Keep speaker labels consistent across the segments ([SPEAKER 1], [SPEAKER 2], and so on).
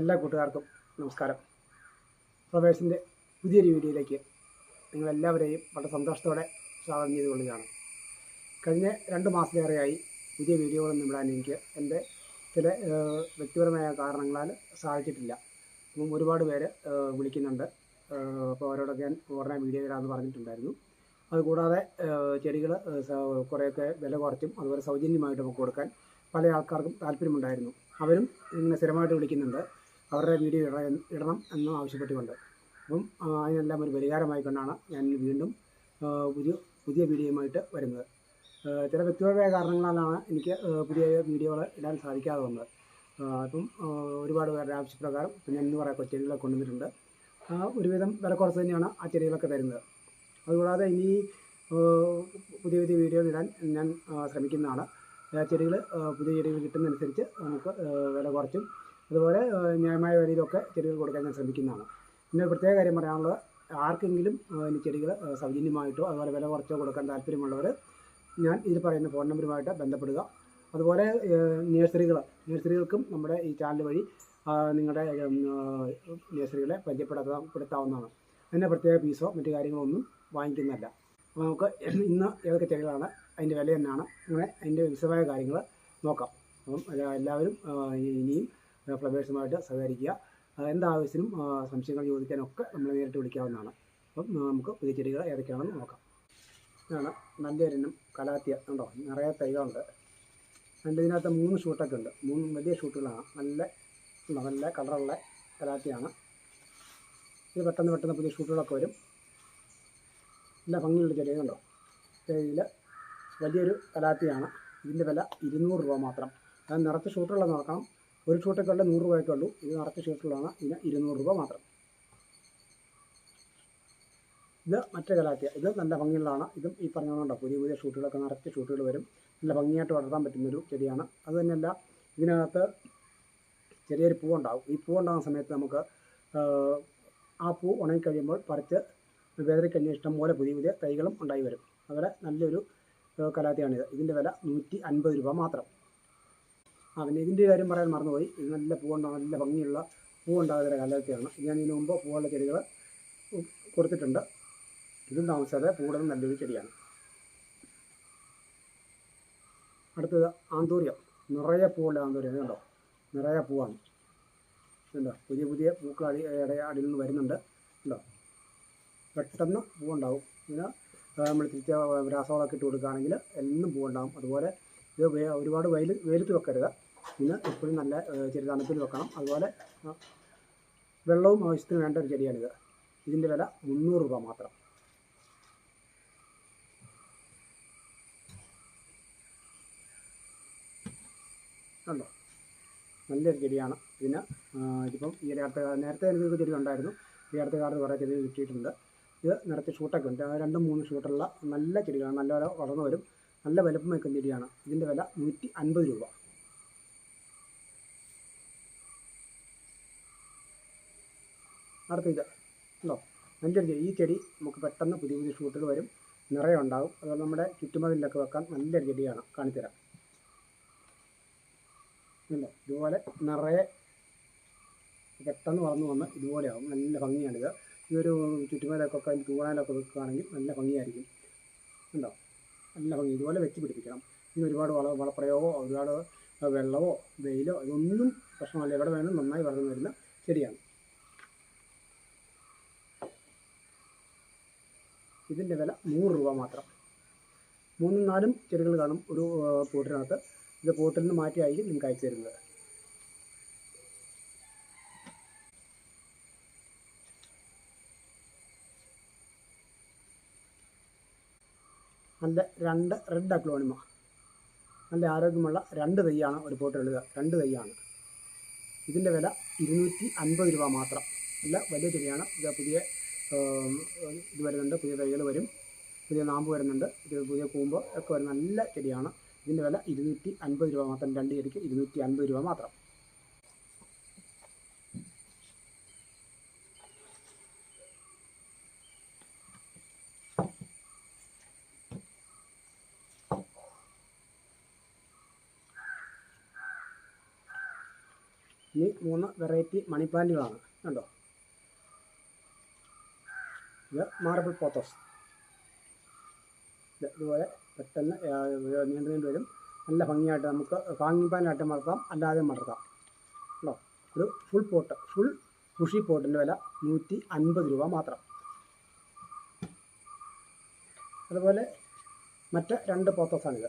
[SPEAKER 1] എല്ലാ കൂട്ടുകാർക്കും നമസ്കാരം. ഫ്ലവേഴ്സിന്റെ പുതിയൊരു വീഡിയോയിലേക്ക് നിങ്ങളെല്ലാവരെയും വളരെ സന്തോഷത്തോടെ സ്വാഗതം ചെയ്തുകൊള്ളുകയാണ്. കഴിഞ്ഞ രണ്ട് മാസത്തിലേറെയായി പുതിയ വീഡിയോകളൊന്നും ഇടാൻ എനിക്ക് എന്റെ ചില വ്യക്തിപരമായ കാരണങ്ങളാൽ സാധിച്ചിട്ടില്ല. അപ്പം ഒരുപാട് പേര് വിളിക്കുന്നുണ്ട്. അപ്പോൾ അവരോടൊക്കെ ഞാൻ ഉടനെ വീഡിയോ ഇടാമെന്ന് പറഞ്ഞിട്ടുണ്ടായിരുന്നു. അതുകൂടാതെ ചെടികൾ കുറേയൊക്കെ വില കുറച്ചും അതുപോലെ സൗജന്യമായിട്ട് നമുക്ക് കൊടുക്കാൻ പല ആൾക്കാർക്കും താല്പര്യമുണ്ടായിരുന്നു. അവരും ഇങ്ങനെ സ്ഥിരമായിട്ട് വിളിക്കുന്നുണ്ട്. അവരുടെ വീഡിയോ ഇട- ഇടണം എന്നും ആവശ്യപ്പെട്ടുകൊണ്ട്. അപ്പം അതിനെല്ലാം ഒരു പരിഹാരമായിക്കൊണ്ടാണ് ഞാൻ വീണ്ടും പുതിയ പുതിയ വീഡിയോയുമായിട്ട് വരുന്നത്. ചില വ്യക്തിപരമായ കാരണങ്ങളാലാണ് എനിക്ക് പുതിയ വീഡിയോകൾ ഇടാൻ സാധിക്കാതെ വന്നത്. അപ്പം ഒരുപാട് പേരുടെ ആവശ്യപ്രകാരം ഞാൻ ഇന്ന് കുറേ ചെടികളെ കൊണ്ടുവന്നിട്ടുണ്ട്. ഒരുവിധം വില കുറച്ച് തന്നെയാണ് ആ ചെടികളൊക്കെ തരുന്നത്. അതുകൂടാതെ ഇനി പുതിയ പുതിയ വീഡിയോ ഇടാൻ ഞാൻ ശ്രമിക്കുന്നതാണ്. ചെടികൾ പുതിയ ചെടികൾ കിട്ടുന്നതനുസരിച്ച് നമുക്ക് വില കുറച്ചും അതുപോലെ ന്യായമായ വിലയിലൊക്കെ ചെടികൾ കൊടുക്കാൻ ഞാൻ ശ്രമിക്കുന്നതാണ്. പിന്നെ പ്രത്യേക കാര്യം പറയാനുള്ളത് ആർക്കെങ്കിലും ഇനി ചെടികൾ സൗജന്യമായിട്ടോ അതുപോലെ വില കുറച്ചോ കൊടുക്കാൻ താല്പര്യമുള്ളവർ ഞാൻ ഇതിൽ പറയുന്ന ഫോൺ നമ്പറുമായിട്ട് ബന്ധപ്പെടുക. അതുപോലെ നഴ്സറികൾ നഴ്സറികൾക്കും നമ്മുടെ ഈ ചാനൽ വഴി നിങ്ങളുടെ നേഴ്സറികളെ ആ, പെടുത്താവുന്നതാണ്. അതിന്റെ പ്രത്യേക ഫീസോ മറ്റു കാര്യങ്ങളോ ഒന്നും വാങ്ങിക്കുന്നതല്ല. അപ്പോൾ നമുക്ക് ഇന്ന് ഏതൊക്കെ ചെടികളാണ് അതിന്റെ വില എന്നാണ് അങ്ങനെ അതിന്റെ വിശദമായ കാര്യങ്ങൾ നോക്കാം. അപ്പം എല്ലാവരും ഇനിയും ഫ്ലവേഴ്സുമായിട്ട് സഹകരിക്കുക. എന്താവശ്യത്തിനും സംശയങ്ങൾ ചോദിക്കാനൊക്കെ നമ്മൾ നേരിട്ട് വിളിക്കാവുന്നതാണ്. അപ്പം നമുക്ക് പുതിയ ചെടികൾ ഏതൊക്കെയാണെന്ന് നോക്കാം. ഇതാണ് നല്ലൊരിനം കലാത്തിയ. ഉണ്ടോ നിറയെ തൈകളുണ്ട്. രണ്ട് ഇതിനകത്ത് മൂന്ന് ഷൂട്ടൊക്കെ ഉണ്ട്. മൂന്ന് വലിയ ഷൂട്ടുകളാണ്. നല്ല നല്ല കളറുള്ള കലാത്തിയാണ്. ഇത് പെട്ടെന്ന് പെട്ടെന്ന് പുതിയ ഷൂട്ടുകളൊക്കെ വരും. നല്ല ഭംഗിയുള്ള ചെടികളുണ്ടോ ഇതിൽ വലിയൊരു കലാത്തിയാണ്. ഇതിന്റെ വില ഇരുന്നൂറ് രൂപ മാത്രം. അത് നിറച്ച് ഷൂട്ടുള്ള നോക്കണം ഒരു ഷൂട്ടൊക്കെ ഉള്ള നൂറ് രൂപയൊക്കെ ഇത് നിറച്ച് ഷൂട്ടുള്ളതാണ് ഇതിന് ഇരുന്നൂറ് രൂപ മാത്രം. ഇത് മറ്റേ കലാത്തിയ. ഇത് നല്ല ഭംഗിയുള്ളതാണ്. ഇതും ഈ പറഞ്ഞതുകൊണ്ടോ പുതിയ പുതിയ ഷൂട്ടുകളൊക്കെ നിറച്ച് ഷൂട്ടുകൾ വരും. നല്ല ഭംഗിയായിട്ട് വളർത്താൻ പറ്റുന്നൊരു ചെടിയാണ്. അത് തന്നെയല്ല ഇതിനകത്ത് ചെറിയൊരു പൂവുണ്ടാവും. ഈ പൂവുണ്ടാകുന്ന സമയത്ത് നമുക്ക് ആ, പൂ ഉണങ്ങിക്കഴിയുമ്പോൾ പറിച്ച് വേദനയ്ക്കഴിഞ്ഞ ഇഷ്ടം പോലെ പുതിയ പുതിയ തൈകളും ഉണ്ടായി വരും. അതുപോലെ നല്ലൊരു കലാത്തിയാണിത്. ഇതിന്റെ വില നൂറ്റി അൻപത് രൂപ മാത്രം. ആ പിന്നെ ഇതിന്റെ കാര്യം പറയാൻ മറന്നുപോയി. ഇത് നല്ല പൂവുണ്ടാകും നല്ല ഭംഗിയുള്ള പൂവുണ്ടാകുന്ന കാലാവസ്ഥയാണ്. ഞാൻ ഇതിനു മുമ്പ് പൂവുള്ള ചെടികൾ കൊടുത്തിട്ടുണ്ട്. ഇതും താമസിക്കാതെ പൂവിടുന്ന നല്ലൊരു ചെടിയാണ്. അടുത്തത് ആന്തൂര്യം നിറയെ പൂവുള്ള ആന്തൂര്യം കണ്ടോ? നിറയെ പൂവാണ്. കണ്ടോ? പുതിയ പുതിയ പൂക്കൾ അടി അടിയിൽ നിന്ന് വരുന്നുണ്ട്. കണ്ടോ? പെട്ടെന്ന് പൂവുണ്ടാവും. പിന്നെ നമ്മൾ തിരിച്ച രാസവളമൊക്കെ ഇട്ട് കൊടുക്കുകയാണെങ്കിൽ എന്നും പൂവുണ്ടാവും. അതുപോലെ ഇത് ഒരുപാട് വെയിൽ വെയിലത്ത് വെക്കരുത്. ഇതിന് എപ്പോഴും നല്ല ചെറിയ തണുപ്പിൽ വെക്കണം. അതുപോലെ വെള്ളവും ആവശ്യത്തിന് വേണ്ട ഒരു ചെടിയാണിത്. ഇതിന്റെ വില മുന്നൂറ് രൂപ മാത്രം. കണ്ടോ? നല്ലൊരു ചെടിയാണ്. ആ, ഇതിപ്പം ഈ അടുത്ത നേരത്തെ എനിക്ക് ചെടി ഉണ്ടായിരുന്നു. ഈ അടുത്ത കാലത്ത് കുറേ ചെടി കിട്ടിയിട്ടുണ്ട്. ഇത് നിറച്ച് ഷൂട്ടൊക്കെ ഉണ്ട്. രണ്ടും മൂന്ന് ഷൂട്ടുള്ള നല്ല ചെടികളാണ്. നല്ല വില വളർന്നു വരും. നല്ല വലുപ്പം വയ്ക്കുന്ന ചെടിയാണ്. ഇതിന്റെ വില നൂറ്റി അൻപത് രൂപ. അടുത്ത ഇത് ഉണ്ടോ? നല്ലൊരു ചെടി ഈ ചെടി നമുക്ക് പെട്ടെന്ന് പുതിയ പുതിയ ഷൂട്ടുകൾ വരും നിറയെ ഉണ്ടാവും. അത് നമ്മുടെ ചുറ്റുമതിലൊക്കെ വെക്കാൻ നല്ലൊരു ചെടിയാണ് കാണിച്ചുതരാം ഇല്ല ഇതുപോലെ നിറയെ പെട്ടെന്ന് വളർന്നു വന്ന് ഇതുപോലെയാവും. നല്ല ഭംഗിയാണിത് ഈ ഒരു ചുറ്റുമതിലൊക്കെ തൂണാലൊക്കെ വെക്കുകയാണെങ്കിൽ നല്ല ഭംഗിയായിരിക്കും. ഉണ്ടോ? നല്ല ഭംഗി. ഇതുപോലെ വെച്ച് പിടിപ്പിക്കണം. ഇനി ഒരുപാട് വള വളപ്രയോഗമോ ഒരുപാട് വെള്ളമോ വെയിലോ ഇതൊന്നും പ്രശ്നമല്ല. എവിടെ വേണം നന്നായി വളർന്നു വരുന്ന ചെടിയാണ്. ഇതിന്റെ വില നൂറ് രൂപ മാത്രം. മൂന്നും നാലും ചെടികൾ കാണും ഒരു പോട്ടിനകത്ത്. ഇത് പോട്ടിൽ നിന്ന് മാറ്റിയായിരിക്കും നിങ്ങൾക്ക് അയച്ചു തരുന്നത്. നല്ല രണ്ട് റെഡ് അക്ലോണിമ നല്ല ആരോഗ്യമുള്ള രണ്ട് തൈയാണ് ഒരു പോട്ടിലുള്ളത് രണ്ട് തൈയാണ്. ഇതിന്റെ വില ഇരുന്നൂറ്റി അൻപത് രൂപ മാത്രം. നല്ല വലിയ ചെടിയാണ്. ഇത് പുതിയ ഇത് വരുന്നുണ്ട്. പുതിയ തൈകൾ വരും. പുതിയ നാമ്പ് വരുന്നുണ്ട്. പുതിയ കൂമ്പ് ഒക്കെ വരുന്ന നല്ല ചെടിയാണ്. ഇതിന്റെ വില ഇരുന്നൂറ്റി അൻപത് രൂപ മാത്രം. രണ്ട് ചെടിക്ക് ഇരുന്നൂറ്റി അൻപത് രൂപ മാത്രം. ഇനി മൂന്ന് വെറൈറ്റി മണി കണ്ടോ? മാർബിൾ പോത്തോസ് ഇത് ഇതുപോലെ പെട്ടെന്ന് നീണ്ടു വരും. നല്ല ഭംഗിയായിട്ട് നമുക്ക് ഹാങ്ങിങ് പാനായിട്ട് വളർത്താം അല്ലാതെ വളർത്താം കേട്ടോ ഒരു ഫുൾ പോട്ട് ഫുൾ ബുഷി പോട്ടിന്റെ വില നൂറ്റി അൻപത് രൂപ മാത്രം. അതുപോലെ മറ്റ് രണ്ട് പോത്തോസാണിത്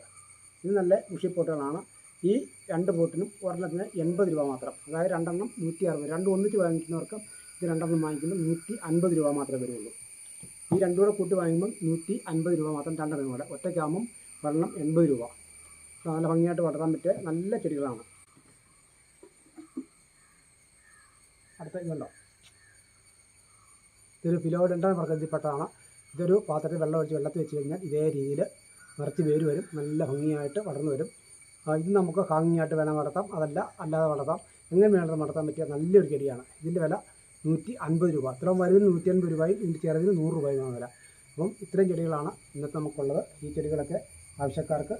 [SPEAKER 1] ഇത്. നല്ല ബുഷി പോട്ടുകളാണ് ഈ രണ്ട് പോട്ടിനും ഒരെണ്ണത്തിന് എൺപത് രൂപ മാത്രം. അതായത് രണ്ടെണ്ണം നൂറ്റി അറുപത് രണ്ടും ഒന്നിച്ച് വാങ്ങിക്കുന്നവർക്ക് ഇത് രണ്ടെണ്ണം വാങ്ങിക്കുമ്പോൾ നൂറ്റി അൻപത് രൂപ മാത്രമേ വരുള്ളൂ. ഈ രണ്ടും കൂടെ കൂട്ടി വാങ്ങുമ്പോൾ നൂറ്റി അൻപത് രൂപ മാത്രം രണ്ടെണ്ണം കൂടെ ഒറ്റയ്ക്കാകുമ്പം വെള്ളം എൺപത് രൂപ. നല്ല ഭംഗിയായിട്ട് വളർത്താൻ പറ്റിയ നല്ല ചെടികളാണ്. അടുത്ത ഇതുണ്ടോ ഇതൊരു ഫിലോഡൻഡ്രൻ പ്രകൃതിപ്പെട്ടതാണ് ഇതൊരു പാത്രത്തിൽ വെള്ളം ഒഴിച്ച് വെള്ളത്തിൽ വെച്ച് കഴിഞ്ഞാൽ ഇതേ രീതിയിൽ നിറച്ച് വേര് വരും. നല്ല ഭംഗിയായിട്ട് വളർന്നു വരും. ഇത് നമുക്ക് ഹാങ്ങിയായിട്ട് വേണം വളർത്താം. അതല്ല അല്ലാതെ വളർത്താം. എങ്ങനെ വേണമെങ്കിലും വളർത്താൻ പറ്റിയ നല്ലൊരു ചെടിയാണ്. ഇതിന്റെ വില നൂറ്റി അൻപത് രൂപ. ഇത്രയും വലുതിന് നൂറ്റി അൻപത് രൂപയും ഇതിന്റെ ചെറുതിന് നൂറ് രൂപയുമാണ് വില. അപ്പം ഇത്രയും ചെടികളാണ് ഇന്നത്തെ നമുക്കുള്ളത്. ഈ ചെടികളൊക്കെ ആവശ്യക്കാർക്ക്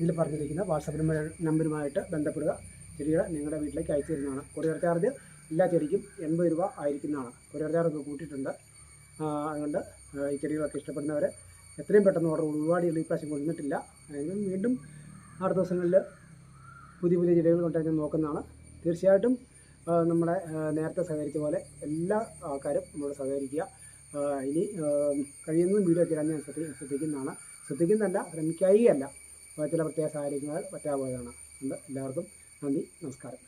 [SPEAKER 1] ഇതിൽ പറഞ്ഞിരിക്കുന്ന വാട്സപ്പ് നമ്പർ നമ്പറുമായിട്ട് ബന്ധപ്പെടുക. ചെടികൾ നിങ്ങളുടെ വീട്ടിലേക്ക് അയച്ചു തരുന്നതാണ്. കൊറിയർ ചാർജ് എല്ലാ ചെടിക്കും എൺപത് രൂപ ആയിരിക്കുന്നതാണ്. കൊറിയർ ചാർജ് കൂട്ടിയിട്ടുണ്ട്. അതുകൊണ്ട് ഈ ചെടികളൊക്കെ ഇഷ്ടപ്പെടുന്നവർ എത്രയും പെട്ടെന്ന് ഓർഡർ ഒരുപാട് ഈ പ്രാവശ്യം അതിനും വീണ്ടും അടുത്ത ദിവസങ്ങളിൽ പുതിയ പുതിയ ചെടികൾ കൊണ്ടുവരാൻ നോക്കുന്നതാണ്. തീർച്ചയായിട്ടും നമ്മുടെ നേരത്തെ സഹകരിച്ച പോലെ എല്ലാ ആൾക്കാരും നമ്മളോട് സഹകരിക്കുക. ഇനി കഴിയുന്നതും വീഡിയോ ചെയ്യാൻ ഞാൻ ശ്രദ്ധി ശ്രദ്ധിക്കുന്നതാണ്. ശ്രദ്ധിക്കുന്നതല്ല ശ്രമിക്കുകയല്ല ചില പ്രത്യേക സാഹചര്യങ്ങൾ പറ്റാപോയതാണ് എല്ലാവർക്കും നന്ദി നമസ്കാരം.